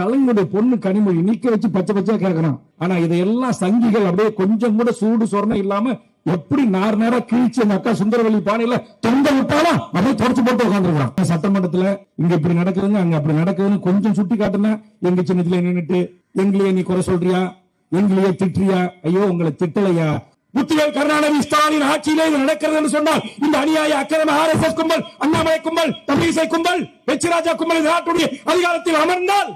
கலைஞருடைய பொண்ணு கனிமொழி நீக்க வச்சு பச்சை பச்சையா கேட்கறான். ஆனா இதையெல்லாம் சங்கிகள் அப்படியே கொஞ்சம் கூட சூடு சொரணம் இல்லாம எப்படி நார் நேரம் கிழிச்சு அந்த அக்கா சுந்தரவல்லி பானையில தொங்க விட்டாலும் அப்படியே தொடச்சு போட்டு உட்காந்துருக்கான் சட்டமன்றத்துல இங்க இப்படி நடக்குதுங்க அங்க அப்படி நடக்குதுன்னு கொஞ்சம் சுட்டி காட்டுனா எங்க சின்னத்துல நின்னுட்டு எங்களையே நீ குறை சொல்றியா? எங்களையே திட்டுறியா? ஐயோ உங்களை திட்டலையா? முத்துவேல் கருணாநிதி ஸ்டாலின் ஆட்சியிலே இது நடக்கிறதுன்னு சொன்னால் இந்த அநியாய அக்கிரம ஆர் எஸ் எஸ் கும்பல் அண்ணாமலை கும்பல் தமிழிசை கும்பல் எச் ராஜா கும்பல் நாட்டுடைய அதிகாரத்தில் அமர்ந்தால்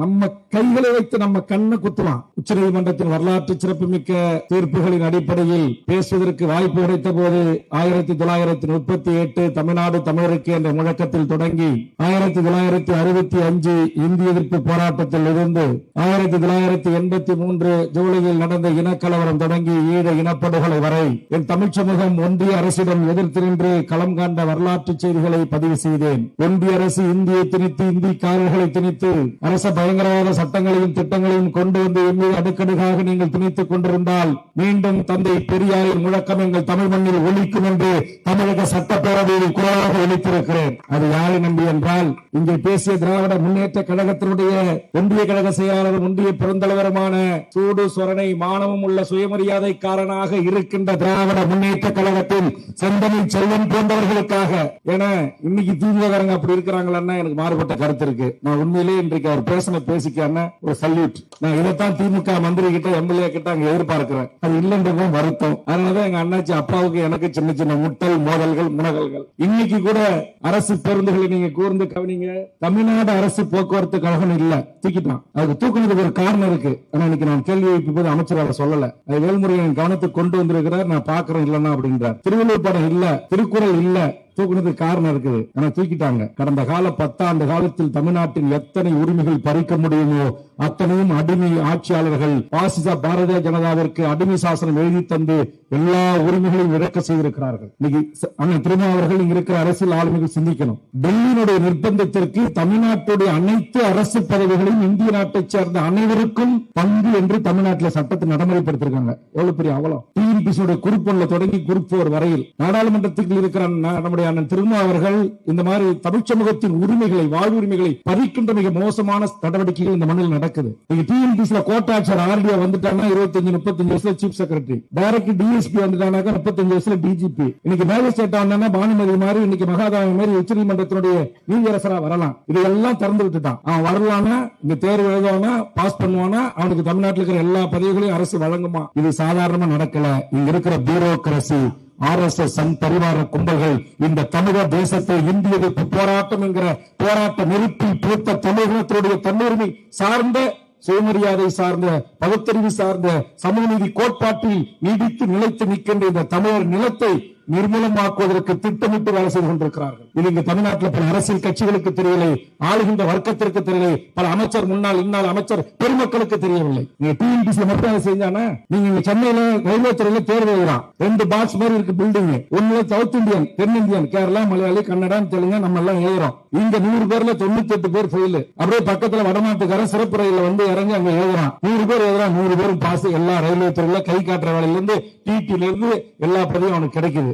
நம்ம கைகளை வைத்து நம்ம கண்ணை குத்துவான். உச்ச நீதிமன்றத்தின் வரலாற்று சிறப்புமிக்க தீர்ப்புகளின் அடிப்படையில் பேசுவதற்கு வாய்ப்பு கிடைத்த போது ஆயிரத்தி தொள்ளாயிரத்தி முப்பத்தி எட்டு தமிழ்நாடு தமிழருக்கு என்ற முழக்கத்தில் தொடங்கி ஆயிரத்தி தொள்ளாயிரத்தி அறுபத்தி அஞ்சு இந்திய எதிர்ப்பு போராட்டத்தில் இருந்து ஆயிரத்தி தொள்ளாயிரத்தி எண்பத்தி மூன்று ஜூலையில் நடந்த இனக்கலவரம் தொடங்கி ஈழ இனப்படுகொலை வரை என் தமிழ் சமூகம் ஒன்றிய அரசிடம் எதிர்த்து நின்று களம் காண்ட வரலாற்று செய்திகளை பதிவு செய்தேன். ஒன்றிய அரசு இந்தியை திணித்து இந்திக்காரர்களை திணித்து அரச பயங்கரவாத சட்டங்களையும் திட்டங்களையும் கொண்டு வந்து எம்மீது அடுக்கடுக்காக நீங்கள் திணித்துக் கொண்டிருந்தால் மீண்டும் தந்தை பெரியாரின் முழக்கம் எங்கள் தமிழ் மண்ணில் ஒழிக்கும் என்று தமிழக சட்டப்பேரவையில் குரலாக ஒழித்திருக்கிறேன் அது யாரை நம்பி என்றால் இங்கே பேசிய திராவிட முன்னேற்ற கழகத்தினுடைய ஒன்றிய கழக செயலாளர் ஒன்றிய பெருந்தலைவருமான சூடு சொரணை மானமும் உள்ள சுயமரியாதைக்காரனாக இருக்கின்ற திராவிட முன்னேற்ற கழகத்தின் செந்தமிழ் செல்வன் போன்றவர்களுக்காக. என இன்னைக்கு திமுககாரங்க அப்படி இருக்கிறாங்களா எனக்கு மாறுபட்ட கருத்து இருக்கு. நான் உண்மையிலேயே இன்றைக்கு அவர் பேசின பேசிக்கான ஒரு சல்யூட் நான் இதைத்தான் திமுக மந்திரி கிட்ட எம்எல்ஏ கிட்ட அங்க எதிர்பார்க்கிறேன். அது இல்லைன்றதும் வருத்தம். அதனாலதான் எங்க அண்ணாச்சி அப்பாவுக்கு எனக்கு சின்ன சின்ன முட்டல் மோதல்கள் முனகல்கள். இன்னைக்கு கூட அரசு பேருந்துகளை நீங்க கூர்ந்து கவனிங்க. தமிழ்நாடு அரசு போக்குவரத்து கழகம் இல்ல. தூக்கிட்டான். அதுக்கு தூக்குனதுக்கு ஒரு காரணம் இருக்கு. ஆனா இன்னைக்கு நான் கேள்வி எழுப்பிய போது அமைச்சர் அதை சொல்லல. அது வேல்முருகன் கவனத்துக்கு கொண்டு வந்திருக்கிறார். நான் பாக்குறேன் இல்லன்னா அப்படின்றார். திருவள்ளுவர் படம் இல்ல. திருக்குறள் இல்ல. தூக்குனதுக்கு காரணம் இருக்குது. ஆனா தூக்கிட்டாங்க. கடந்த கால பத்தாண்டு காலத்தில் தமிழ்நாட்டின் எத்தனை உரிமைகள் பறிக்க முடியுமோ அத்தனையும் அடிமை ஆட்சியாளர்கள் பாசிச பாரதிய ஜனதாவிற்கு அடிமை சாசனம் எழுதி தந்து எல்லா உரிமைகளையும் இழக்க செய்திருக்கிறார்கள். இன்னைக்கு அண்ணன் திருமா அவர்கள் இங்க இருக்கிற அரசியல் ஆளுமைகள் சிந்திக்கணும். டெல்லியினுடைய நிர்பந்தத்திற்கு தமிழ்நாட்டுடைய அனைத்து அரசு பதவிகளையும் இந்திய நாட்டை சேர்ந்த அனைவருக்கும் பங்கு என்று தமிழ்நாட்டில் சட்டத்தை நடைமுறைப்படுத்திருக்காங்க. எவ்வளவு பெரிய அவலம். டிஎன்பிசியோட குறிப்பொன்ல தொடங்கி குறிப்போர் வரையில் நாடாளுமன்றத்தில் இருக்கிற நம்முடைய அண்ணன் திருமா அவர்கள் இந்த மாதிரி தமிழ் சமூகத்தின் உரிமைகளை வாழ்வுரிமைகளை பறிக்கின்ற மிக மோசமான நடவடிக்கைகள் இந்த மண்ணில் நடக்குது. நீங்க டிஎன்பிசில கோட்டாட்சியர் ஆர்டிஓ வந்துட்டாங்கன்னா இருபத்தஞ்சு முப்பத்தஞ்சு வயசுல சீஃப் செக்ரட்டரி டைரக்ட் டிஎஸ்பி வந்துட்டானாக்கா முப்பத்தஞ்சு வயசுல டிஜிபி இன்னைக்கு மேஜிஸ்ட்ரேட் ஆனா பானுமதி மாதிரி இன்னைக்கு மகாதாமி மாதிரி உச்சநீதிமன்றத்தினுடைய நீதியரசரா வரலாம். இதெல்லாம் திறந்து விட்டுட்டான். அவன் வரலானா இந்த தேர்வு எழுதுவானா பாஸ் பண்ணுவானா அவனுக்கு தமிழ்நாட்டில் இருக்கிற எல்லா பதவிகளையும் அரசு வழங்குமா? இது சாதாரணமா நடக்கல. இங்க இருக்கிற bureaucracy R S S Sangh Parivar கும்பல்கள் இந்த தமிழக தேசத்தை இந்திய எதிர்ப்பு போராட்டம் என்கிற போராட்ட நெருப்பில் பூத்த தமிழகத்தினுடைய தன்னுரிமை சார்ந்த சுயமரியாதை சார்ந்த பகுத்தறிவு சார்ந்த சமூக நீதி கோட்பாட்டில் நீடித்து நிலைத்து நிற்கின்ற இந்த தமிழர் நிலத்தை நிர்மூலமாக்குவதற்கு திட்டமிட்டு வேலை செய்து கொண்டிருக்கிறார்கள். இது இங்க தமிழ்நாட்டில் பல அரசியல் கட்சிகளுக்கு தெரியவில்லை. ஆளுகின்ற வர்க்கத்திற்கு தெரியவில்லை. பல அமைச்சர் முன்னாள் இன்னால் அமைச்சர் பெருமக்களுக்கு தெரியவில்லை. நீங்க டிஎன்பிசி மட்டும் அதை செஞ்சானா? நீங்க சென்னையில ரயில்வே துறையில தேர்வு எழுதுறான். ரெண்டு பாக்ஸ் மாதிரி இருக்கு பில்டிங் ஒண்ணுல சவுத் இந்தியன் தென் இந்தியன் கேரளா மலையாளி கன்னடம் தெலுங்கு நம்ம எல்லாம் எழுதுறோம். இங்க நூறு பேர்ல தொண்ணூத்தி எட்டு பேர் ஃபெயில் அப்படியே பக்கத்துல வடமாட்டுக்காரன் சிறப்பு ரயில வந்து இறங்கி அங்க எழுதுறான். நூறு பேர் எழுதுறான். நூறு பேரும் பாஸ் எல்லா ரயில்வே துறையில கை காட்டுற வேலையில இருந்து டிடில இருந்து எல்லா பதவியும் அவனுக்கு கிடைக்குது.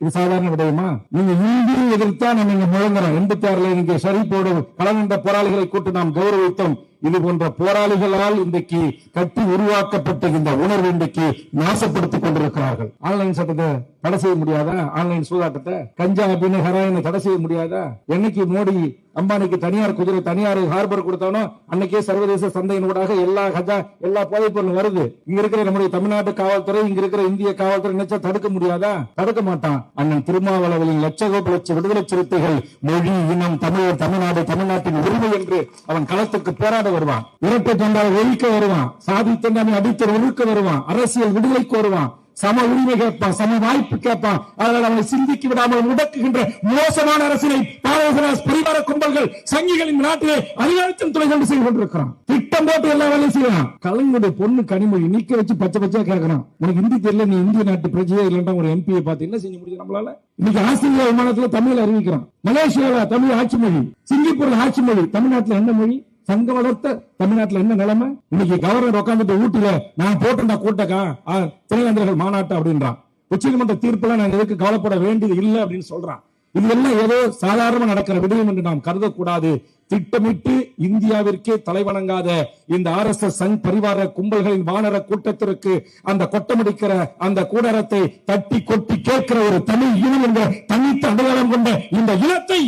இது சாதாரண விடயமா? நீங்க இந்தியை எதிர்த்தா நீங்க முழங்குறோம் எண்பத்தி ஆறுல நீங்க ஷரீப்போடு கலந்த போராளிகளை கூட்டு நாம் கௌரவித்தோம். இது போன்ற போராளிகளால் இன்றைக்கு கட்டி உருவாக்கப்பட்ட இந்த உணர்வு இன்றைக்கு நாசப்படுத்திக் கொண்டிருக்கிறார்கள். ஆன்லைன் சட்டத்தை தடை செய்ய முடியாதா? ஆன்லைன் சூதாட்டத்தை? கஞ்சா அப்படின்னு ஹெராயினை தடை செய்ய முடியாதா? என்னைக்கு மோடி அம்பானிக்கு தனியார் குதிரை தனியார் ஹார்பர் கொடுத்தானோ அன்னைக்கே சர்வதேச சந்தையின் ஊடாக எல்லா கஜா எல்லா போதைப் பொருளும் வருது. இங்க இருக்கிற நம்முடைய தமிழ்நாட்டு காவல்துறை இங்க இருக்கிற இந்திய காவல்துறை நினைச்சா தடுக்க முடியாதா? தடுக்க மாட்டான். அண்ணன் திருமாவளவனின் லட்சகோப லட்ச விடுதலை சிறுத்தைகள் மொழி இனம் தமிழர் தமிழ்நாடு தமிழ்நாட்டின் உரிமை என்று அவன் களத்துக்கு போராட வருவான். இரட்டை தொண்டால் ஒழிக்க வருவான். சாதி தண்டாமை அடித்து ஒழுக்க வருவான். அரசியல் விடுதலைக்கு வருவான். சம உரிமை கேட்பான் சம வாய்ப்பு கேட்பான். அதனால் அவனை சிந்திக்க விடாமல் முடக்குகின்ற மோசமான அரசினை பாரதராஜ் பரிவார கும்பல்கள் சங்கிகளின் நாட்டிலே அதிகாரத்தின் துறை கொண்டு செய்து கொண்டிருக்கிறான். திட்டம் போட்டு எல்லா வேலையும் செய்யலாம் கலைஞருடைய பொண்ணு கனிமொழி நிக்க வச்சு பச்சை பச்சையா கேட்கறான். உனக்கு ஹிந்தி தெரியல நீ இந்திய நாட்டு பிரஜையே இல்லைன்னா ஒரு எம்பியை பார்த்து என்ன செஞ்சு முடியும் நம்மளால? இன்னைக்கு ஆஸ்திரேலியா விமானத்துல தமிழ் அறிவிக்கிறான். மலேசியால தமிழ் ஆட்சி மொழி சிங்கப்பூர்ல ஆட்சி மொழி தமிழ்நாட்டில் என்ன மொழி? சங்கம் வளர்த்த தமிழ்நாட்டுல என்ன நிலைமை? இன்னைக்கு கவர்னர் உட்காந்துட்டு ஊட்டுல நான் போட்டிருந்தா கூட்டக்கா? துணைவேந்தர்கள் மாநாட்டு அப்படின்றான். உச்சநீதிமன்ற தீர்ப்புல நான் எதுக்கு கவலைப்பட வேண்டியது இல்லை அப்படின்னு சொல்றான். இது எல்லாம் ஏதோ சாதாரணமா நடக்கிற விடயம் என்று நாம் கருதக்கூடாது. திட்டமிட்டு இந்தியாவிற்கே தலைவணங்காத இந்த ஆர் எஸ் எஸ் சங் பரிவார கும்பல்களின் வானர கூட்டத்திற்கு அந்த கொட்டமடிக்கிற அந்த கூடாரத்தை தட்டி கொட்டி கேட்கிற ஒரு தமிழ் இனம் என்ற தனித்த அடையாளம் கொண்ட இந்த இனத்தை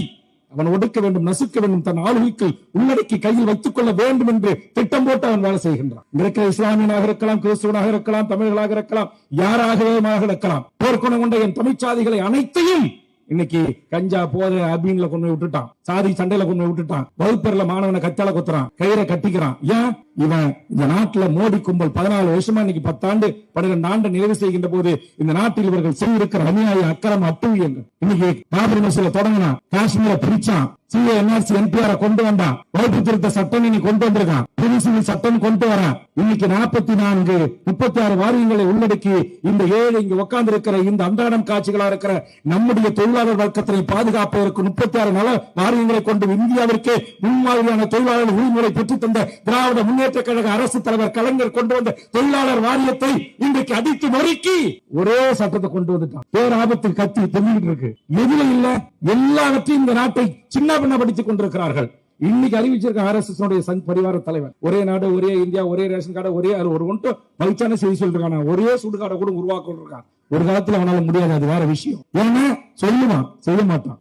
அவன் ஒடுக்க வேண்டும் நசுக்க வேண்டும் தன் ஆளுகைக்குள் உள்ளடக்கி கையில் வைத்துக் கொள்ள வேண்டும் என்று திட்டம் போட்டு அவன் வேலை செய்கின்றான். இருக்கிற இஸ்லாமியனாக இருக்கலாம் கிறிஸ்துவனாக இருக்கலாம் தமிழர்களாக இருக்கலாம் யாராகவே இருக்கலாம் போர்க்குணம் கொண்ட என் தமிழ்ச்சாதிகளை அனைத்தையும் இன்னைக்கு கஞ்சா போத அபீன்ல கொண்டு விட்டுட்டான். சாதி சண்டையில கொண்டு விட்டுட்டான். வகுப்பறையில மாணவனை கத்தால குத்துறான். கயிறை கட்டிக்கிறான். ஏன்? இவன் இந்த நாட்டில் மோடி கும்பல் பதினாலு வருஷமா இன்னைக்கு பத்தாண்டு பன்னிரெண்டு ஆண்டு நிறைவு செய்கின்ற போது இந்த நாட்டில் இவர்கள் செய்திருக்கிற அநியாய அக்கிரம அட்டுவியங்கள் இன்னைக்கு பாபரி மசூல தொடங்கினான். காஷ்மீர பிரிச்சான். சிஏ என்ஆர்சி என்பிஆர் கொண்டு வந்தான். வகுப்பு திருத்த சட்டம் இன்னைக்கு கொண்டு வந்திருக்கான். புதுசிவில் சட்டம் கொண்டு வரான். இன்னைக்கு நாற்பத்தி நான்கு முப்பத்தி ஆறு வாரியங்களை உள்ளடக்கி இந்த ஏழு இங்க உட்கார்ந்து இருக்கிற இந்த அன்றாடம் காட்சிகளா இருக்கிற நம்முடைய தொழிலாளர் வர்க்கத்தினை பாதுகாப்பதற்கு முப்பத்தி ஆறு நல வாரியங்களை கொண்டு இந்தியாவிற்கு முன்மாதிரியான தொழிலாளர் உரிமுறை பெற்றுத் தந்த திராவிட முன்னேற்ற கழக அரசு தலைவர் கலைஞர் கொண்டு வந்த தொழிலாளர் வாரியத்தை இன்றைக்கு அடித்து நொறுக்கி ஒரே சட்டத்தை கொண்டு வந்துட்டான். பேராபத்தில் கத்தி தெரிஞ்சுட்டு இருக்கு. எதுல இல்ல. எல்லாவற்றையும் இந்த நாட்டை சின்ன பின்ன படித்துக் கொண்டிருக்கிறார்கள். இன்னைக்கு அறிவிச்சிருக்க ஆர்எஸ்எஸ் சங் பரிவார தலைவர். ஒரே நாடு ஒரே இந்தியா ஒரே ரேஷன் கார்டு ஒரே ஒரு ஒன்று மகிழ்ச்சியான செய்தி சொல்றாங்க ஒரே சுடுகாடை கூட உருவாக்க இருக்கான் ஒரு காலத்துல அவனால முடியாது அது வேற விஷயம். ஏன்னா சொல்லுவான் செய்ய மாட்டான்.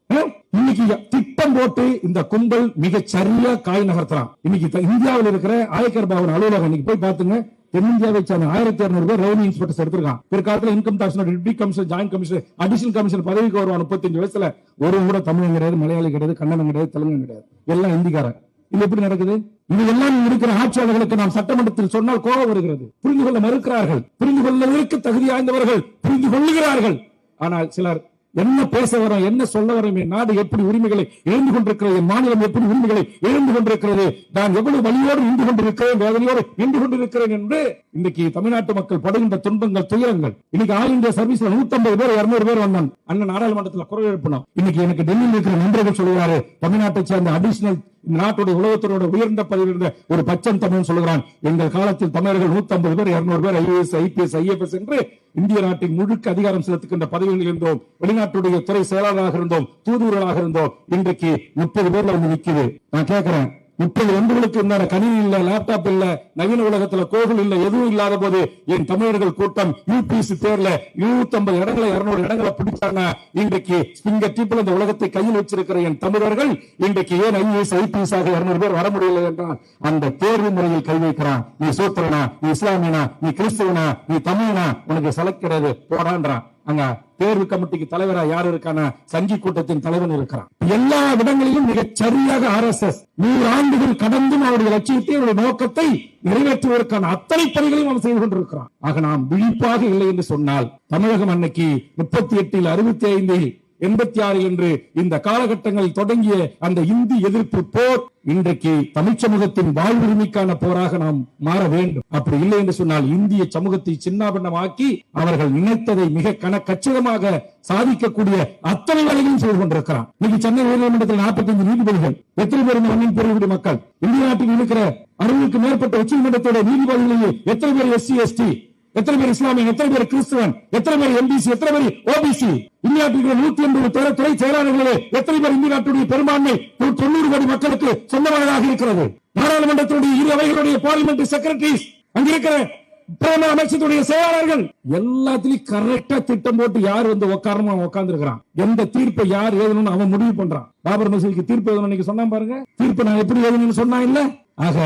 இன்னைக்கு திட்டம் போட்டு இந்த கும்பல் மிக சரியா காய் நகர்த்தலாம் இன்னைக்கு இந்தியாவில் இருக்கிற ஆயக்கர் பாவன் அலுவலகம் இன்னைக்கு போய் பாத்துங்க தென்னிந்தியாவை சேர்ந்த ஆயிரத்தி இருநூறு பேர் ரெவன்யூ இன்ஸ்பெக்டர்ஸ் எடுத்திருக்கான். பிற்காலத்துல income tax deputy commissioner joint commissioner additional commissioner பதவிக்கு வருவான் முப்பத்தஞ்சு வயசுல. ஒரு கூட தமிழன் கிடையாது மலையாளி கிடையாது கன்னடம் கிடையாது தெலுங்கு கிடையாது. எல்லாம் ஹிந்திக்காரன் இது எப்படி நடக்குது? இது எல்லாம் இருக்கிற ஆட்சியாளர்களுக்கு நாம் சட்டமன்றத்தில் சொன்னால் கோபம் வருகிறது. புரிந்து கொள்ள மறுக்கிறார்கள். புரிந்து கொள்வதற்கு தகுதி வாய்ந்தவர்கள். புரிந்து கொள்ளுகிறார்கள். ஆனால் சிலர் என்ன பேச வரோம் என்ன சொல்ல வரோம் என் நாடு எப்படி உரிமைகளை இழந்து கொண்டிருக்கிறது என் மாநிலம் எப்படி உரிமைகளை இழந்து கொண்டிருக்கிறது நான் எவ்வளவு வழியோடு நின்று கொண்டிருக்கிறேன் வேதனையோடு நின்று கொண்டிருக்கிறேன் என்று இன்னைக்கு தமிழ்நாட்டு மக்கள் படுகின்ற துன்பங்கள் துயரங்கள். இன்னைக்கு ஆல் இந்தியா சர்வீஸ்ல 150 பேர் 200 பேர் வந்தான் அண்ணன் நாடாளுமன்றத்தில் குரல் எழுப்பினோம். இன்னைக்கு எனக்கு டெல்லியில் இருக்கிற நண்பர்கள் சொல்கிறாரு தமிழ்நாட்டை சேர்ந்த அடிஷனல் நாட்டுடைய உலகத்தினோட உயர்ந்த பதவியில் இருந்த ஒரு பச்சன் தமிழ் சொல்கிறான் எங்கள் காலத்தில் தமிழர்கள் 150 பேர் 200 பேர் ஐஏஎஸ் ஐபிஎஸ் ஐஎஃப்எஸ் என்று இந்திய நாட்டின் முழுக்க அதிகாரம் செலுத்துகின்ற பதவிகளில் இருந்தோம். வெளிநாட்டுடைய துறை செயலாளராக இருந்தோம். தூதுவர்களாக இருந்தோம். இன்றைக்கு முப்பது பேர்ல வந்து நிக்குது. நான் கேட்கிறேன் முப்பது எண்பதுகளுக்கு இருந்தார கணினி இல்ல லேப்டாப் இல்ல நவீன உலகத்துல கோவில் இல்ல எதுவும் இல்லாத போது என் தமிழர்கள் கூட்டம் யூபிஎஸ்சி தேர்ல 250 இடங்களை 200 இடங்களை பிடிச்சாங்க. இன்றைக்கு ஸ்பிங்கர் டீப்பில் இந்த உலகத்தை கையில் வச்சிருக்கிற என் தமிழர்கள் இன்றைக்கு ஏன் ஐஏஎஸ் ஐபிஎஸ் ஆக 200 பேர் வர முடியல என்றால் அந்த தேர்வு முறையில் கை வைக்கிறான். நீ சூத்திரனா நீ இஸ்லாமியனா நீ கிறிஸ்துவனா நீ தமிழனா உனக்கு செலக்ட் கிடையாது போடான்றான். அங்க தேர்வு கமிட்டிக்கு தலைவரா யார் இருக்கான சங்கி கூட்டத்தின் தலைவன் இருக்கிறான். எல்லா இடங்களிலும் மிகச் சரியாக ஆர் எஸ் எஸ் நூறு ஆண்டுகள் கடந்தும் அவருடைய லட்சியத்தை அவருடைய நோக்கத்தை நிறைவேற்றுவதற்கான அத்தனை பணிகளையும் அவன் செய்து கொண்டிருக்கிறான். ஆக நாம் விழிப்பாக இல்லை என்று சொன்னால் தமிழகம் அன்னைக்கு முப்பத்தி எட்டில் அறுபத்தி ஐந்தில் எண்பத்தி ஆறு என்று இந்த காலகட்டங்களில் தொடங்கிய அந்த இந்தி எதிர்ப்பு போர் இன்றைக்கு தமிழ் சமூகத்தின் வாழ்வுரிமைக்கான போராக நாம் மாற வேண்டும். அப்படி இல்லை என்று சொன்னால் இந்திய சமூகத்தை சின்னாபின்னமாக்கி அவர்கள் நினைத்ததை மிக கன கச்சிதமாக சாதிக்கக்கூடிய அத்தனை வேலைகளும் செய்து கொண்டிருக்கிறான். இன்னைக்கு சென்னை உயர்நீதிமன்றத்தில் 45 நீதிபதிகள் எத்தனை பேர் இந்த மண்ணின் பெருங்குடி மக்கள்? இந்திய நாட்டில் இருக்கிற அறுபதுக்கு மேற்பட்ட உச்சநீதிமன்றத்தோட நீதிபதிகளிலேயே எத்தனை பேர் எஸ்சி எஸ்டி எத்தனை பேர் இஸ்லாமியன் எத்தனை பேர் கிறிஸ்துவன் எத்தனை பேர் எம்பிசி எத்தனை பேர் ஓபிசி இந்திய நாட்டில் நூத்தி எண்பது துறை துறை செயலாளர்களே எத்தனை பேர் இந்திய நாட்டுடைய பெரும்பான்மை? தொண்ணூறு கோடி மக்களுக்கு சொந்தமானதாக இருக்கிறது. நாடாளுமன்றத்தினுடைய இரு அவைகளுடைய பார்லிமெண்ட் செக்ரட்டரிஸ் அங்க இருக்கிற பிரதம அமைச்சருடைய செயலாளர்கள் எல்லாத்திலையும் கரெக்டா திட்டம் போட்டு யார் வந்து உட்காரணும் அவன் உட்கார்ந்து இருக்கிறான் எந்த தீர்ப்பை யார் எழுதணும்னு அவன் முடிவு பண்றான். பாபர் மசூதிக்கு தீர்ப்பு எழுதணும் சொன்னான் சொன்னா பாருங்க. தீர்ப்பு நான் எப்படி எழுதணும்னு சொன்னா இல்ல? ஆக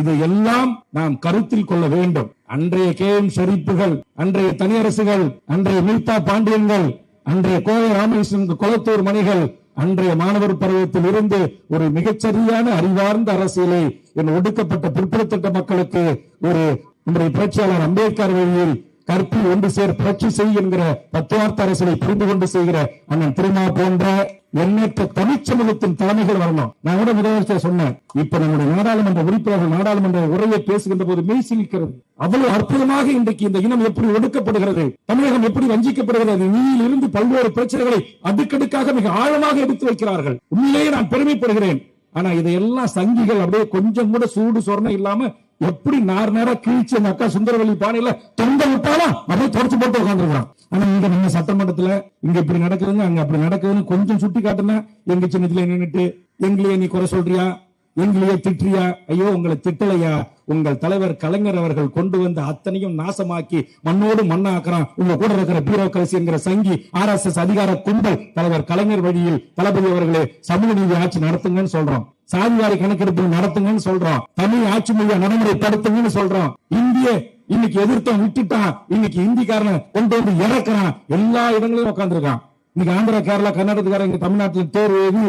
இதையெல்லாம் நாம் கருத்தில் கொள்ள வேண்டும். அன்றைய கே எம் ஷரீப்புகள் அன்றைய தனியரசுகள் அன்றைய மீத்தா பாண்டியன்கள் அன்றைய கோவை ராமகிருஷ்ணன் குளத்தூர் மணிகள் அன்றைய மாணவர் பருவத்தில் இருந்து ஒரு மிகச்சரியான அறிவார்ந்த அரசியலை என் ஒடுக்கப்பட்ட பிற்படுத்தப்பட்ட மக்களுக்கு ஒரு நம்முடைய புரட்சியாளர் அம்பேத்கர் வழியில் கற்பி ஒன்று சேர் புரட்சி செய் என்கிற தத்துவார்த்த அரசியலை புரிந்து கொண்டு செய்கிற அண்ணன் திருமா போன்ற எண்ணற்ற தமிழ்ச்சமூகத்தின் தலைமைகள் வரணும்? நான் கூட முதலமைச்சர் சொன்னேன். இப்ப நம்முடைய நாடாளுமன்ற உறுப்பினர்கள் நாடாளுமன்ற உரையை பேசுகின்ற போது மெய் சிலிக்கிறது அவ்வளவு அற்புதமாக இன்றைக்கு இந்த இனம் எப்படி ஒடுக்கப்படுகிறது? தமிழகம் எப்படி வஞ்சிக்கப்படுகிறது? நீயில் இருந்து பல்வேறு பிரச்சனைகளை அடுக்கடுக்காக மிக ஆழமாக எடுத்து வைக்கிறார்கள். உண்மையிலேயே நான் பெருமைப்படுகிறேன். ஆனா இதையெல்லாம் சங்கிகள் அப்படியே கொஞ்சம் கூட சூடு சொரணை இல்லாம எப்படி நார் நேரம் கிழிச்சு அந்த அக்கா சுந்தரவல்லி பானையில தொங்க விட்டாலும் அப்படியே தொடச்சு போட்டு உட்காந்துருக்கான் ஆனா இங்க நம்ம சட்டமன்றத்துல இங்க இப்படி நடக்குதுங்க அங்க அப்படி நடக்குதுன்னு கொஞ்சம் சுட்டி காட்டுனா எங்க சின்னத்துல நின்னுட்டு எங்களையே நீ குறை சொல்றியா? எங்களையே திட்டுறியா? ஐயோ உங்களை திட்டலையா? உங்கள் தலைவர் கலைஞர் அவர்கள் கொண்டு வந்த அத்தனையும் நாசமாக்கி மண்ணோடு மண்ணாக்குறான் உங்க கூட இருக்கிற பியூரோக்ரசி என்கிற சங்கி ஆர் எஸ் எஸ் அதிகார கும்பல் தலைவர் கலைஞர் வழியில் தளபதி அவர்களே சமூக நீதி ஆட்சி நடத்துங்கன்னு சொல்றோம். சாதிவாரி கணக்கெடுப்பு நடத்துங்கன்னு சொல்றோம். தமிழ் ஆட்சி மொழியை நடைமுறைப்படுத்துங்கன்னு சொல்றோம். இந்திய இன்னைக்கு எதிர்த்தம் விட்டுட்டான் இன்னைக்கு இந்திக்காரனை கொண்டு வந்து இறக்குறான். எல்லா இடங்களிலும் உட்காந்துருக்கான் இன்னைக்கு ஆந்திரா கேரளா கர்நாடகக்காரன் இங்க தமிழ்நாட்டில் தேர்வு எழுதி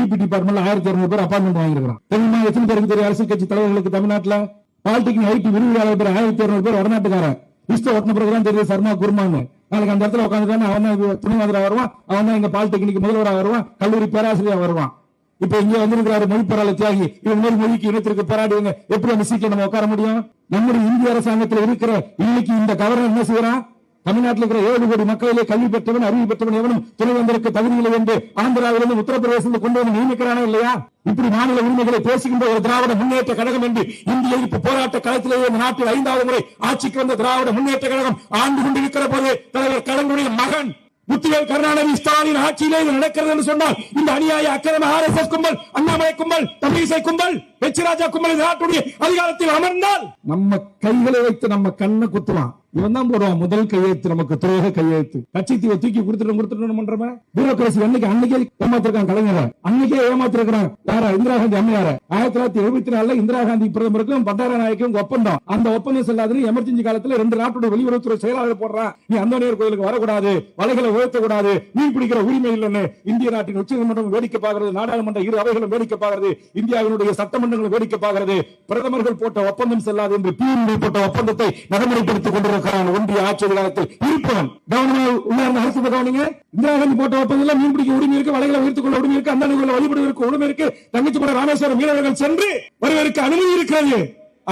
இபி டிபார்ட்மெண்ட்ல ஆயிரத்தி இருநூறு பேர் அப்பாயின்மெண்ட் வாங்கிருக்கான் தெரியுமா எத்தனை பேருக்கு தெரியும்? அரசியல் கட்சி தலைவர்களுக்கு தமிழ்நாட்டுல? பாலிடெக்னிக் ஐடி விரிவுரையாளர் பேர் ஆயிரத்தி இருநூறு பேர் வடநாட்டுக்காரன். லிஸ்ட் ஒட்டின பிறகு தான் தெரியும் சர்மா குருமான்னு. நாளைக்கு அந்த இடத்துல உட்காந்துட்டான அவன் தான் துணைவாதிரா வருவான் அவன் தான் இங்க பாலிடெக்னிக் முதல்வராக வருவான் கல்லூரி பேராசிரியரா வருவான். இப்ப இங்க வந்திருக்கிறாரு மொழிப்பராள தியாகி. இவங்க மொழிக்கு இனத்திற்கு போராடுவீங்க எப்படி அந்த சீக்கிரம் நம்ம உட்கார முடியும்? நம்முடைய இந்திய அரசாங்கத்தில் இருக்கிற இன்னைக்கு இந்த கவர்னர் என்ன செய்யறான் தமிழ்நாட்டில் இருக்கிற ஏழு கோடி மக்களிலே கல்வி பெற்றவன் அறிவு பெற்றவன் எவனும் துணை வந்திருக்க தகுதியில்லை என்று ஆந்திராவிலிருந்து உத்தரப்பிரதேசத்தில் கொண்டு வந்து நியமிக்கிறானா இல்லையா? இப்படி மாநில உரிமைகளை பேசுகின்ற ஒரு திராவிட முன்னேற்ற கழகம் என்று இந்திய எதிர்ப்பு போராட்ட களத்திலேயே இந்த நாட்டில் ஐந்தாவது முறை ஆட்சிக்கு வந்த திராவிட முன்னேற்ற கழகம் ஆண்டு கொண்டிருக்கிற போது தலைவர் கலைஞருடைய மகன் முத்துவேல் கருணாநிதி ஸ்டாலின் ஆட்சியிலே இது நடக்கிறது என்று சொன்னால் இந்த அநியாய அக்கிரம ஆர் எஸ் எஸ் கும்பல் அண்ணாமலை கும்பல் தமிழிசை கும்பல் வெச்சிராஜா ராஜா குமரி நாட்டுடைய அதிகாரத்தில் அமர்ந்தால் நம்ம கைகளை வைத்து நம்ம கண்ணை குத்துவான். இவன் தான் போடுவான். முதல் கையெழுத்து நமக்கு துரோக கையெழுத்து. கட்சி தீவை தூக்கி கொடுத்துட்டு கொடுத்துட்டு பண்றவன். பியூரோக்ரசி அன்னைக்கு அன்னைக்கே ஏமாத்திருக்கான் கலைஞரை. அன்னைக்கே ஏமாத்திருக்கிறான். யாரா? இந்திரா காந்தி அம்மையார? ஆயிரத்தி தொள்ளாயிரத்தி எழுபத்தி நாலுல இந்திரா காந்தி பிரதமருக்கும் பண்டார நாயக்கும் ஒப்பந்தம். அந்த ஒப்பந்தம் செல்லாதுன்னு எமர்ஜென்சி காலத்துல ரெண்டு நாட்டுடைய வெளியுறவுத்துறை செயலாளர் போடுறான். நீ அந்தோனியர் கோயிலுக்கு வரக்கூடாது. வலைகளை உயர்த்த கூடாது. மீன் பிடிக்கிற உரிமை இல்லைன்னு இந்திய நாட்டின் உச்சநீதிமன்றம் வேடிக்கை பார்க்கிறது நாடாளுமன்ற இரு அவைகளும் வேடிக்கை பார்க்கிறது. இந்தியாவினுடைய சட்டமன்ற சட்டமன்றங்களும் வேடிக்கை பார்க்கிறது. பிரதமர்கள் போட்ட ஒப்பந்தம் செல்லாது என்று பிஎன்பி போட்ட ஒப்பந்தத்தை நடைமுறைப்படுத்திக் கொண்டிருக்கிறான் ஒன்றிய ஆட்சி அதிகாரத்தில். இருப்பவன் கவனமாக உள்ளார்ந்த அரசு கவனிங்க இந்திரா காந்தி போட்ட ஒப்பந்தத்தில் மீன் பிடிக்க உரிமை இருக்கு வலைகளை உயர்த்துக் கொள்ள உரிமை இருக்கு அந்த வழிபடுவதற்கு உரிமை இருக்கு. தங்கச்சி தங்கச்சிபுரம் ராமேஸ்வரம் மீனவர்கள் சென்று வருவதற்கு அனுமதி இருக்கிறது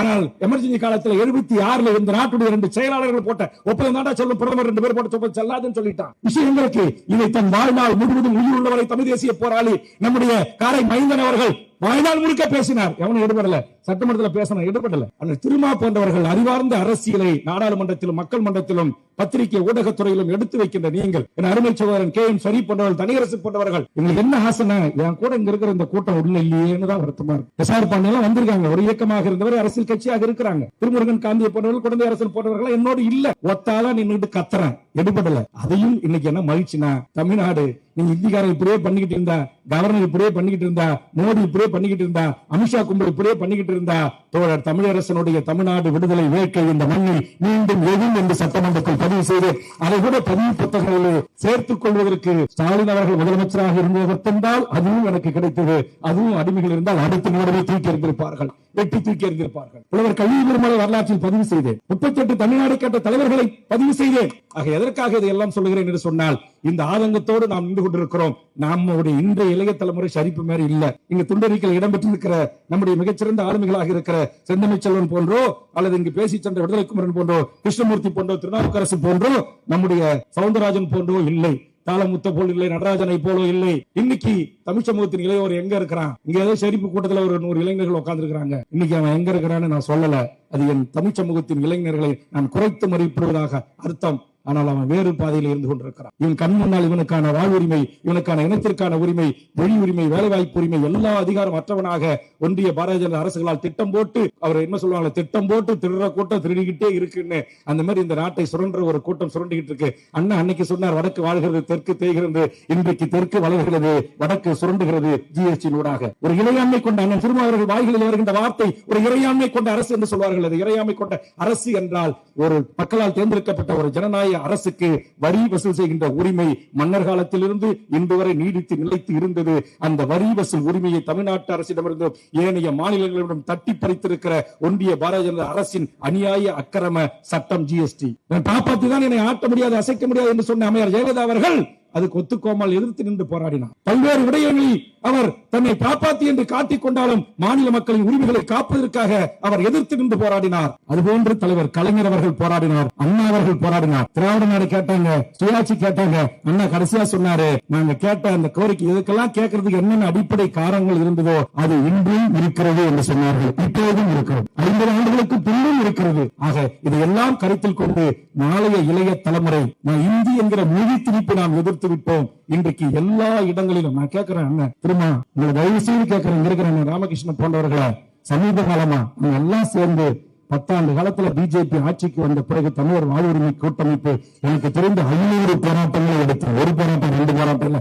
ஆனால் எமர்ஜென்சி காலத்தில் எழுபத்தி ஆறுல இந்த நாட்டுடைய ரெண்டு செயலாளர்கள் போட்ட ஒப்பந்தம் தாண்டா சொல்லும். பிரதமர் ரெண்டு பேர் போட்ட ஒப்பந்தம் செல்லாதுன்னு சொல்லிட்டான். விஷயங்களுக்கு இதை தன் வாழ்நாள் முழுவதும் உயிர் உள்ளவரை தமிழ் தேசிய போராளி நம்முடைய காரை மைந்தன் அவர்கள் வாழ்நாள் முழுக்க பேசினார். எவனும் ஈடுபடல சட்டமன்றத்தில் பேசணும் ஈடுபடல அந்த திருமா போன்றவர்கள் அறிவார்ந்த அரசியலை நாடாளுமன்றத்திலும் மக்கள் மன்றத்திலும் பத்திரிகை ஊடகத்துறையிலும் எடுத்து வைக்கின்ற நீங்கள் என் அருமை சகோதரன் கே எம் சரி போன்றவர்கள் தனியரசு போன்றவர்கள் உங்களுக்கு என்ன ஆசனை என் கூட இங்க இருக்கிற இந்த கூட்டம் உள்ள இல்லையேன்னு தான் வருத்தமா இருக்கு. எஸ்ஆர் பாண்டியெல்லாம் வந்திருக்காங்க. ஒரு இயக்கமாக இருந்தவர் அரசியல் கட்சியாக இருக்கிறாங்க. திருமுருகன் காந்தியை போன்றவர்கள் குழந்தை அரசு போன்றவர்கள் என்னோடு இல்ல. ஒத்தால நின்னுட்டு கத்துறேன். எடுபடல. அதையும் இன்னைக்கு என்ன மகிழ்ச்சினா தமிழ்நாடு நீங்க இந்திக்காரன் இப்படியே பண்ணிக்கிட்டு இருந்தா கவர்னர் இப்படியே பண்ணிக்கிட்டு இருந்தா மோடி இப்படியே பண்ணிக்கிட்டு இருந்தா அமித்ஷா கும்பல் இப்படியே பண்ணிக்கிட்டு இருந்தா தோழர் தமிழரசனுடைய தமிழ்நாடு விடுதலை வேட்கை இந்த மண்ணில் மீண்டும் எழும் என்று சட்டமன்றத்தில் பதிவு செய்து அதை கூட பதிவு புத்தகங்களில் சேர்த்துக் கொள்வதற்கு ஸ்டாலின் அவர்கள் முதலமைச்சராக இருந்ததற்கென்றால் அதுவும் எனக்கு கிடைத்தது. அதுவும் அடிமைகள் இருந்தால் அடுத்த நிமிடமே தூக்கி இருந்திருப்பார்கள். வெட்டி தூக்கி எறிந்திருப்பார்கள். புலவர் கல்வி பெருமலை வரலாற்றில் பதிவு செய்தேன். முப்பத்தி எட்டு தமிழ்நாடு கேட்ட தலைவர்களை பதிவு செய்தேன். ஆக எதற்காக இதையெல்லாம் சொல்லுகிறேன் என்று சொன்னால் இந்த ஆதங்கத்தோடு நாம் நின்று கொண்டிருக்கிறோம். நம்முடைய இன்றைய இளைய தலைமுறை சரிப்பு மாதிரி இல்ல. இங்க துண்டறிக்கையில் இடம்பெற்றிருக்கிற நம்முடைய மிகச்சிறந்த ஆளுமைகளாக இருக்கிற செந்தமிச்செல்வன் போன்றோ அல்லது இங்கு பேசி சென்ற விடுதலை குமரன் போன்றோ கிருஷ்ணமூர்த்தி போன்றோ திருநாவுக்கரசு போன்றோ நம்முடைய சவுந்தரராஜன் போன்றோ இல்லை. தாளமுத்த போல் இல்லை நடராஜனை போலோ இல்லை. இன்னைக்கு தமிழ் சமூகத்தின் இளையோர் எங்க இருக்கிறான்? இங்க ஏதோ செரிப்பு கூட்டத்துல ஒரு நூறு இளைஞர்கள் உட்கார்ந்து இருக்கிறாங்க இன்னைக்கு அவன் எங்க இருக்கிறான்னு நான் சொல்லல. அது என் தமிழ் சமூகத்தின் இளைஞர்களை நான் குறைத்து மதிப்பிடுவதாக அர்த்தம். ஆனால் அவன் வேறு பாதையில் இருந்து கொண்டிருக்கிறான். இவன் கண் முன்னால் இவனுக்கான வாழ்வுரிமை இவனுக்கான இனத்திற்கான உரிமை மொழி உரிமை வேலைவாய்ப்பு உரிமை எல்லா அதிகாரம் அற்றவனாக ஒன்றிய பாரதிய ஜனதா அரசுகளால் திட்டம் போட்டு அவர் என்ன சொல்லுவாங்க? திட்டம் போட்டு திருடுற கூட்டம் திருடிக்கிட்டே இருக்குன்னு. அந்த மாதிரி இந்த நாட்டை சுரன்ற ஒரு கூட்டம் சுரண்டிக்கிட்டு இருக்கு. அண்ணா அன்னைக்கு சொன்னார் வடக்கு வாழ்கிறது தெற்கு தேய்கிறது இன்றைக்கு தெற்கு வளர்கிறது வடக்கு சுரண்டுகிறது ஜிஎஸ்டி ஊடாக ஒரு இறையாண்மை கொண்ட அண்ணன் திருமாவர்கள் வாய்களில் வருகின்ற வார்த்தை ஒரு இறையாண்மை கொண்ட அரசு என்று சொல்வார்கள். அது இறையாண்மை கொண்ட அரசு என்றால் ஒரு மக்களால் தேர்ந்தெடுக்கப்பட்ட ஒரு ஜனநாயக அரசுக்கு வரி வசூல் செய்கின்ற உரிமை மன்னர் காலத்திலிருந்து இன்று வரை நீடித்து நிலைத்து இருந்தது. அந்த வரி வசூல் உரிமையை தமிழ்நாட்டு அரசிடமிருந்து ஏனைய மாநிலங்களிடம் தட்டி பறித்திருக்கிற ஒன்றிய பாரதிய ஜனதா அரசின் அநியாய அக்கிரம சட்டம் ஜிஎஸ்டி காப்பாற்றி தான் என்னை ஆட்ட முடியாது அசைக்க முடியாது என்று சொன்ன அமையர் ஜெயலலிதா அவர்கள் அதுக்கு ஒத்துக்கோமல் எதிர்த்து நின்று போராடினார் பல்வேறு விடயங்களில் அவர் தன்னை காப்பாத்தி என்று காட்டிக் கொண்டாலும் மாநில மக்களின் உரிமைகளை காப்பதற்காக அவர் எதிர்த்து நின்று போராடினார். அதுபோன்று தலைவர் கலைஞர் அவர்கள் போராடினார் அண்ணா அவர்கள் போராடினார். திராவிட நாடு கேட்டாங்க சுயாட்சி கேட்டாங்க. அண்ணா கடைசியா சொன்னாரு நாங்க கேட்ட அந்த கோரிக்கை இதுக்கெல்லாம் கேட்கறதுக்கு என்னென்ன அடிப்படை காரணங்கள் இருந்ததோ அது இன்றும் இருக்கிறது என்று சொன்னார்கள். இப்போதும் இருக்கிறது. ஐம்பது ஆண்டுகளுக்கு பின்னும் இருக்கிறது. ஆக இதையெல்லாம் கருத்தில் கொண்டு நாளைய இளைய தலைமுறை நான் இந்தி என்கிற மொழி திணிப்பு நாம் எதிர்த்து விட்டோம் இன்றைக்கு எல்லா இடங்களிலும் நான் கேட்கிறேன் என்ன திருமா உங்களை தயவு செய்து கேட்கிறேன் இருக்கிறேன் இருக்கிற ராமகிருஷ்ணன் போன்றவர்களை சமீப காலமா நம்ம எல்லாம் சேர்ந்து பத்தாண்டு காலத்துல பிஜேபி ஆட்சிக்கு வந்த பிறகு தமிழர் வாழ்வுரிமை கூட்டமைப்பு எனக்கு தெரிந்த ஐநூறு போராட்டங்களை எடுத்தோம் ஒரு போராட்டம் ரெண்டு போராட்டம் இல்ல.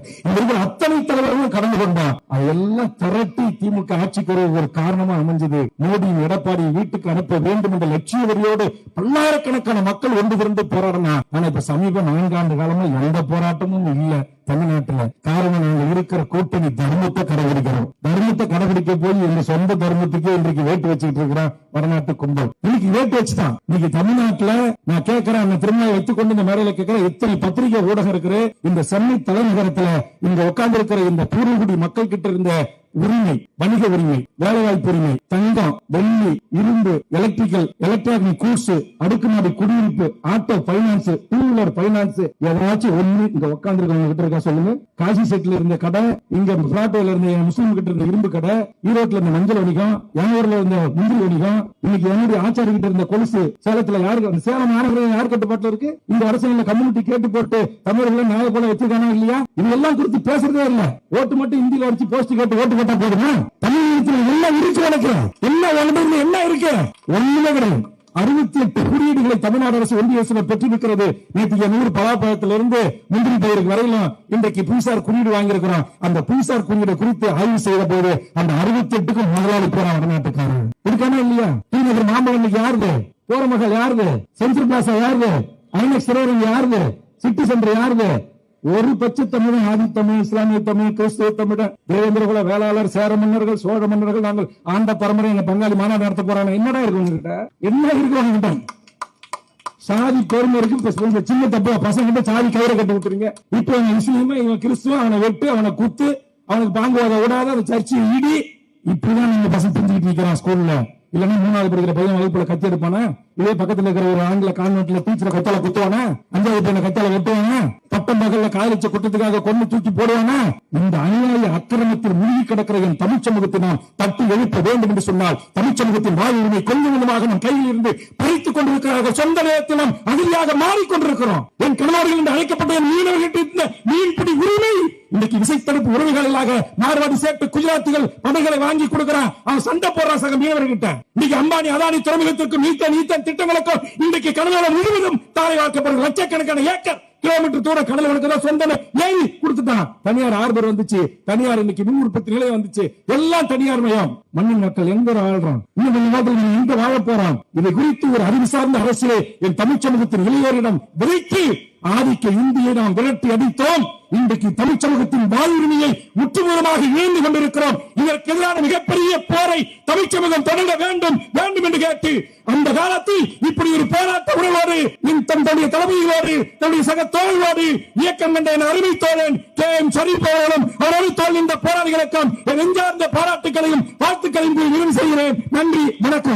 அத்தனை தலைவர்களும் கடந்து கொண்டான் அதெல்லாம் திரட்டி திமுக ஆட்சிக்கு வர ஒரு காரணமா அமைஞ்சது. மோடியும் எடப்பாடி வீட்டுக்கு அனுப்ப வேண்டும் என்ற லட்சிய வரியோடு பல்லாயிரக்கணக்கான மக்கள் ஒன்று திரண்டு போராடினா ஆனா இப்ப சமீப நான்காண்டு காலமா எந்த போராட்டமும் இல்ல. தமிழ்நாட்டுல காரணம் நாங்கள் இருக்கிற கூட்டணி தர்மத்தை கடைபிடிக்கிறோம் தர்மத்தை கடைபிடிக்க போய் எங்க சொந்த தர்மத்துக்கே இன்றைக்கு வேட்டு வச்சுட்டு இருக்கிறான் வடநாட்டு கும்பல். இன்னைக்கு வேட்டு வச்சுதான் இன்னைக்கு தமிழ்நாட்டுல நான் கேட்கிறேன் அந்த திருமணம் வைத்துக் கொண்டு இந்த மேடையில கேட்கிறேன் எத்தனை பத்திரிகை ஊடகம் இருக்கு இந்த சென்னை தலைநகரத்துல இங்க உட்கார்ந்து இருக்கிற இந்த பூர்வகுடி மக்கள் கிட்ட இருந்த உரிமை வணிக உரிமை வேலைவாய்ப்பு உரிமை தங்கம் வெள்ளி இரும்பு எலக்ட்ரிக்கல் எலக்ட்ரானிக் கூட்ஸ் அடுக்குமாடி குடியிருப்பு auto finance two wheeler finance ஏதாச்சும் ஒண்ணு இங்க உட்கார்ந்து கிட்ட இருக்கா சொல்லுங்க? காசி செட்ல இருந்த கடை இங்க பிளாட்டோல இருந்த முஸ்லீம் கிட்ட இருந்த இரும்பு கடை ஈரோட்ல இருந்த மஞ்சள் வணிகம் யானூர்ல இருந்த முந்திரி வணிகம் இன்னைக்கு என்னுடைய ஆச்சாரி கிட்ட இருந்த கொலுசு சேலத்துல யாருக்கு அந்த சேலம் மாநகரம் யார் கட்டுப்பாட்டுல இருக்கு? இந்த அரசியல் கம்யூனிட்டி கேட்டு போட்டு தமிழர்களை நாளை போல வச்சிருக்கானா இல்லையா? இதெல்லாம் குறித்து பேசுறதே இல்ல. ஓட்டு மட்டும் இந்தியில அடிச்சு போஸ்ட் கேட்டு ஓட்டு போட்டா போதுமா? தமிழகத்தில் என்ன இருக்கு உனக்கு? என்ன உனக்கு என்ன இருக்கு? ஒண்ணுமே கிடையாது. அறுபத்தி எட்டு குறியீடுகளை தமிழ்நாடு அரசு ஒன்றிய அரசு பெற்றிருக்கிறது. நேற்று நூறு பலாப்பழத்திலிருந்து முந்திரி பயிருக்கு வரையிலும் இன்றைக்கு புவிசார் குறியீடு வாங்கியிருக்கிறோம். அந்த புவிசார் குறியீடு குறித்து ஆய்வு செய்த போது அந்த அறுபத்தி எட்டுக்கும் முதலாளி போறான் வடநாட்டுக்காரன் இருக்கானா இல்லையா? டி நகர் மாம்பழம் யாருது? போரமகள் யாருது? சென்சர் பிளாசா யாருது? ஐநெக்ஸ் திரையரங்கு யாருது? சிட்டி சென்டர் யாருது? ஒரு பச்சை தமிழ் இஸ்லாமிய தமிழ் கிறிஸ்துவ தமிழன் தேவேந்திர குல வேளாளர் சேர மன்னர்கள் சோழ மன்னர்கள் நாங்கள் ஆண்ட பரம்பரை எங்க பங்காளி மாநாடு நடத்த போறாங்க. என்னடா இருக்கு உங்ககிட்ட? என்ன இருக்கு உங்ககிட்ட? சாதி பெருமை இருக்கு சின்ன தப்பு பசங்க சாதி கயிறு கட்டி விட்டுருங்க இப்ப இவன் முஸ்லீம் இவன் கிறிஸ்துவ அவனை வெட்டு அவனை குத்து அவனுக்கு பாங்குவாத விடாத அந்த சர்ச்சை இடி. இப்படிதான் நீங்க பசங்க செஞ்சுக்கிட்டு நிக்கிறான் ஸ்கூல்ல. இல்லன்னா மூணாவது படிக்கிற பையன் வகுப்புல கத்தி எடுப்பானா? இதே பக்கத்துல இருக்கிற ஒரு ஆங்கில கான்வென்ட்ல டீச்சரை கத்தால குத்துவானா? அஞ்சாவது பையனை கத்தால வெட்டுவானா? பட்டம் பகல்ல காதலிச்ச குற்றத்துக்காக கொண்டு தூக்கி போடுவானா? இந்த அநியாய அக்கிரமத்தில் மூழ்கி கிடக்கிற என் தமிழ் சமூகத்தை நாம் தட்டி எழுப்ப வேண்டும் என்று சொன்னால் தமிழ் சமூகத்தின் வாழ் கொஞ்சம் கொஞ்சமாக நம் கையில் இருந்து பறித்துக் கொண்டிருக்கிறார்கள். சொந்த நேரத்தில் நாம் அகதியாக மாறிக்கொண்டிருக்கிறோம். என் கணவர்கள் என்று அழைக்கப்பட்ட என் மீனவர்கிட்ட மீன்பிடி உரிமை. இன்னைக்கு விசைத்தடுப்பு உறவுகளாக மார்வாடி சேர்த்து குஜராத்திகள் படைகளை வாங்கி கொடுக்கிறான். அவன் சண்டை போடுறான் சக மீனவர்கிட்ட. இன்னைக்கு அம்பானி அதானி துறைமுகத்திற்கும் நீத்த நீத்த திட்டங்களுக்கும் இன்றைக்கு கடலோரம் முழுவதும் தாரை வாக்கப்படுற லட்சக்கணக்கான ஏக்கர் கிலோமீட்டர் தூரம் கடல் தான் சொந்தம். ஏறி கொடுத்துட்டான் தனியார் ஆர்பர் வந்துச்சு. தனியார் இன்னைக்கு மின் உற்பத்தி நிலையம் வந்துச்சு. எல்லாம் தனியார் மயம். மண்ணின் மக்கள் எங்க வாழ்றோம்? இன்னும் கொஞ்ச நேரத்தில் எங்க வாழ போறோம்? இதை குறித்து ஒரு அறிவு சார்ந்த அரசியலை என் தமிழ் சமூகத்தின் இளையோரிடம் விதைத்து ஆதிக்க இந்தியை நாம் விரட்டி அடித்தோம். இன்றைக்கு தமிழ் சமூகத்தின் வாழ்வுரிமையை முற்றுமுழுதாக இழந்து கொண்டிருக்கிறோம். இதற்கு எதிரான மிகப்பெரிய போரை தமிழ் சமூகம் தொடங்க வேண்டும் வேண்டும் என்று கேட்டு அந்த காலத்தில் இப்படி ஒரு போராட்ட உறவோடு தன்னுடைய தலைமையோடு தன்னுடைய சக தோழோடு இயக்கம் கண்ட என் அருமை தோழன் கே எம் ஷரீப் அவர்களும் அவரோடு தோல் இந்த போராளிகளுக்கும் என் நெஞ்சார்ந்த பாராட்டுகளையும் வாழ்த்துக்களையும் நிறைவு செய்கிறேன். நன்றி வணக்கம்.